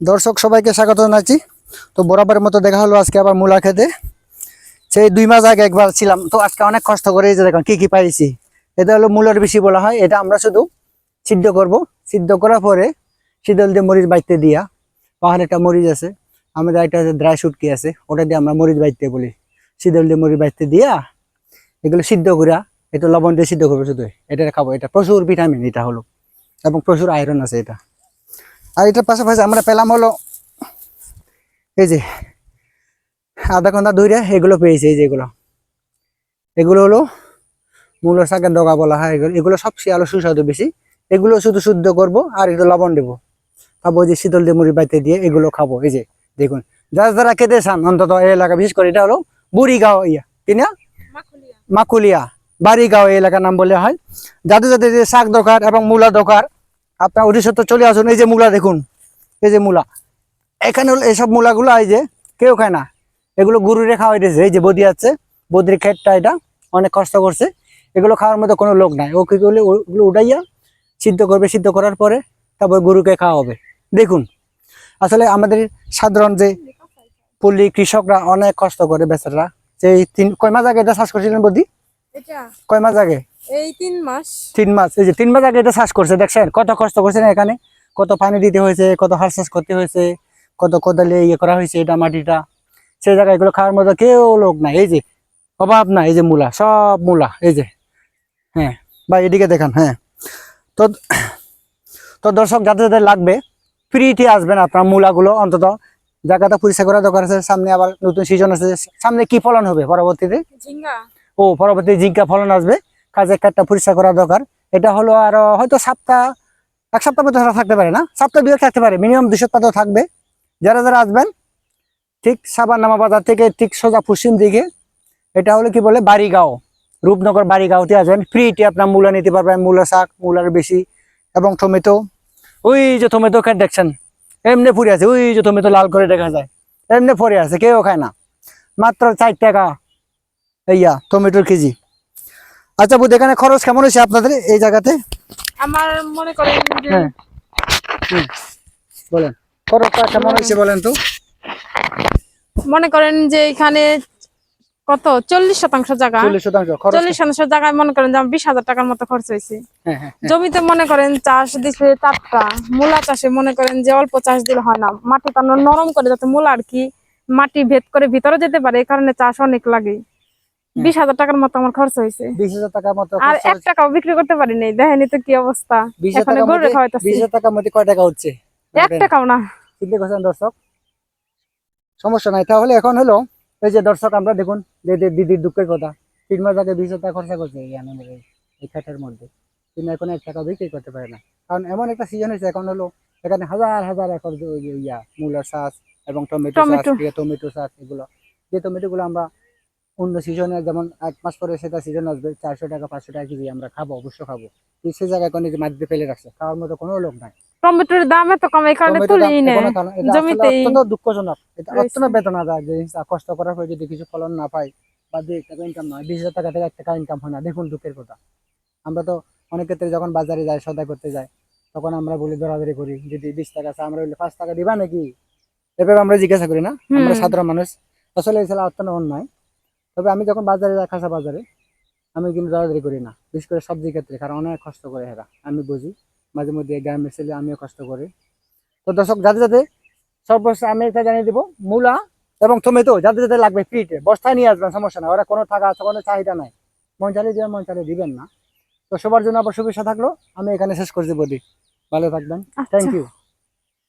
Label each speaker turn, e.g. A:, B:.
A: দর্শক, সবাইকে স্বাগত জানাচ্ছি। তো বরাবরের মতো দেখা হলো আজকে আবার মূলা খেতে। সেই দুই মাস আগে একবার ছিলাম, তো আজকে অনেক কষ্ট করে যে দেখুন কি কি পাইছি। এটা হলো মূলার বেশি বলা হয়, এটা আমরা শুধু সিদ্ধ করব। সিদ্ধ করার পরে শীতল দিয়ে মরিচ বাইতে দিয়া, পাহাড়ে একটা মরিচ আছে, আমাদের একটা ড্রাই শুটকি আছে, ওটা দিয়ে আমরা মরিচ বাইতে বলি। শীতল দিয়ে মরিচ বাইতে দিয়া, এগুলো সিদ্ধ করা একটু লবণ দিয়ে সিদ্ধ করব শুধু এটা খাব, এটা প্রচুর ভিটামিন এটা হলো। এবং প্রচুর আয়রন আছে এটা। আর এটার পাশাপাশি আমরা পেলাম হলো এই যে আধা ঘণ্টা ধরে এগুলো পেয়েছি এই যে এগুলো। এগুলো হলো মূল শাকের ডগা বলা হয়। এগুলো এগুলো সবচেয়ে আলো সুস্বাদু বেশি। এগুলো শুধু শুদ্ধ করব আর একটু লবণ দেবো। খাব যে শীতল দিয়ে মুড়ি বাইতে দিয়ে এগুলো খাব এই যে দেখুন। যারা যারা খেতে চান অন্তত এই এলাকা বিশেষ করে এটা হলো বুড়িগাঁও ইয়া কিনা মাকুলিয়া। বাড়িগাঁও এই এলাকার নাম বলে হয়। যাদের যাদের যে শাক দরকার এবং মূলা দরকার আপনার অধিশত চলে আসুন। এই যে মূলা দেখুন এই যে মূলা। এখানে হলো এইসব মূলাগুলো এই যে কেউ খায় না। এগুলো গরুরে খাওয়াই দিয়েছে এই যে বদি আছে বদির ক্ষেতটা এটা অনেক কষ্ট করছে। এগুলো খাওয়ার মতো কোনো লোক নাই। ও কি করলে ওগুলো উঠাইয়া সিদ্ধ করবে। সিদ্ধ করার পরে তারপর গরুকে খাওয়া হবে। দেখুন আসলে আমাদের সাধারণ যে পল্লী কৃষকরা অনেক কষ্ট করে বেচারা। যে এই তিন কয় মাস আগে এটা চাষ করছিলেন বদি? কয় মাস আগে?
B: এই তিন মাস।
A: তিন মাস এই যে তিন মাস আগে এটা চাষ করছে দেখছেন? কত কষ্ট করছে না এখানে? কত পানি দিতে হয়েছে কত হার চাষ করতে হয়েছে কত কোদালে ইয়ে করা হয়েছে এটা মাটিটা। সেই জায়গায় এগুলো খাওয়ার মতো কেউ লোক নাই। এই যে অভাব না এই যে মূলা সব মূলা এই যে। হ্যাঁ বা এদিকে দেখান হ্যাঁ। তো তো দর্শক যাদের যাদের লাগবে ফ্রিতে আসবেন আপনার মূলাগুলো অন্তত। জায়গাটা পরিষ্কার করা দরকার আছে সামনে আবার নতুন সিজন আছে। সামনে কি ফলন হবে পরবর্তীতে? ও পরবর্তী জিজ্ঞা ফলন আসবে। কাজে কাঠটা পরিষ্কার করা দরকার। এটা হলো আর হয়তো সপ্তাহ, এক সপ্তাহ মতো থাকতে পারে না, সপ্তাহ দুই থাকতে পারে মিনিমাম দুই সপ্তাহ তো থাকবে। যারা যারা আসবেন, ঠিক সাবান্নামা বাজার থেকে ঠিক সোজা পশ্চিম দিকে, এটা হলো কি বলে, বাড়িগাঁও, রূপনগর বাড়িগাঁওতে আসবেন। ফ্রিতে আপনার মূলা নিতে পারবেন, মূলা শাক, মূলার বেশি, এবং টমেটো। ওই যে টমেটো খেত দেখছেন এমনি ফুরে আছে, ওই যে টমেটো লাল করে দেখা যায়, এমনি পরে আছে, কেউ খায় না। মাত্র চার টাকা, এইয়া, টমেটোর কেজি। আচ্ছা বুধ এখানে খরচ কেমন হয়েছে আপনাদের এই জায়গাতে?
B: আমার মনে করেন
A: হ্যাঁ। বলেন। খরচটা কেমন হয়েছে বলেন তো?
B: মনে করেন যে এখানে কত? চল্লিশ শতাংশ জায়গা।
A: চল্লিশ শতাংশ
B: জায়গায় মনে করেন যে বিশ হাজার টাকার মতো খরচ হয়েছে।
A: হ্যাঁ হ্যাঁ।
B: জমিতে মনে করেন চাষ দিছে চারটা মূলা চাষে মনে করেন যে অল্প চাষ দিলে হয় না। মাটি নরম করে যাতে মূলা আর কি মাটি ভেদ করে ভিতরে যেতে পারে এই কারণে চাষ অনেক লাগে। বিশ হাজার টাকার মতো আমার খরচ হয়েছে।
A: বিশ হাজার টাকার মতো
B: আর এক টাকাও বিক্রি করতে পারিনি দেখেনি তো কি অবস্থা।
A: বিশ হাজার টাকার মধ্যে কয় টাকা হচ্ছে
B: এক টাকাও না।
A: চিন্তা করছেন দর্শক? সমস্যা নাই। তাহলে এখন হলো এই যে দর্শক আমরা দেখুন দিদির দুঃখের কথা তিন মাস আগে বিশ হাজার টাকা খরচা করছে এই এই- এই খাটের মধ্যে। এখন এক টাকা বিক্রি করতে পারে না। কারণ এমন একটা সিজন হয়েছে এখন হলো এখানে হাজার হাজার একর ইয়া মূলার চাষ এবং টমেটো
B: টমেটো।
A: চাষ এগুলো যে টমেটোগুলো আমরা অন্য সিজনে যেমন এক মাস পরে সেটা সিজন আসবে চারশো টাকা পাঁচশো টাকা কেজি আমরা খাব অবশ্য খাব। সে জায়গায় কোনো যে মাটিতে ফেলে রাখছে খাওয়ার মতো কোনো লোক নাই।
B: টমেটোর দাম এত কম এই কারণে
A: টমেটোর দাম
B: তুলি না জমিতেই।
A: অত্যন্ত দুঃখজনক। এটা। অত্যন্ত বেদনাদায়ক যে জিনিসটা কষ্ট করার পরে যদি কিছু ফলন না পাই বা দুই টাকা ইনকাম নয় বিশ হাজার টাকা থেকে এক টাকা ইনকাম হয় না দেখুন দুঃখের কথা। আমরা তো অনেক ক্ষেত্রে যখন বাজারে যাই সদাই করতে যাই তখন আমরা বলি দরাদরি করি যদি বিশ টাকা আছে আমরা বলি পাঁচ টাকা দিবা নাকি? এভাবে আমরা জিজ্ঞাসা করি না আমরা সাধারণ মানুষ। আসলে এছাড়া অত্যন্ত অন্যায়। তবে আমি যখন বাজারে যাই খাসা বাজারে আমি কিন্তু দরাদরি করি না। বিশেষ করে সবজি ক্ষেত্রে কারণ অনেক কষ্ট করে এরা আমি বুঝি। মাঝে মধ্যে গ্রামের ছেলে আমিও কষ্ট করি। তো দর্শক যাতে যাতে সর্বশেষ আমি এটা জানিয়ে দিব মূলা এবং টমেটো যাতে যাতে লাগবে ফ্রিতে বস্তায় নিয়ে আসবেন সমস্যা নাই। ওরা কোনো টাকা আছে কোনো চাহিদা নাই। মন চালিয়ে দিবেন মন চালিয়ে দিবেন না। তো সবার জন্য আবার শুভেচ্ছা থাকল। আমি এখানে শেষ করছি বলি ভালো থাকবেন। থ্যাংক
B: আচ্ছা
A: ইউ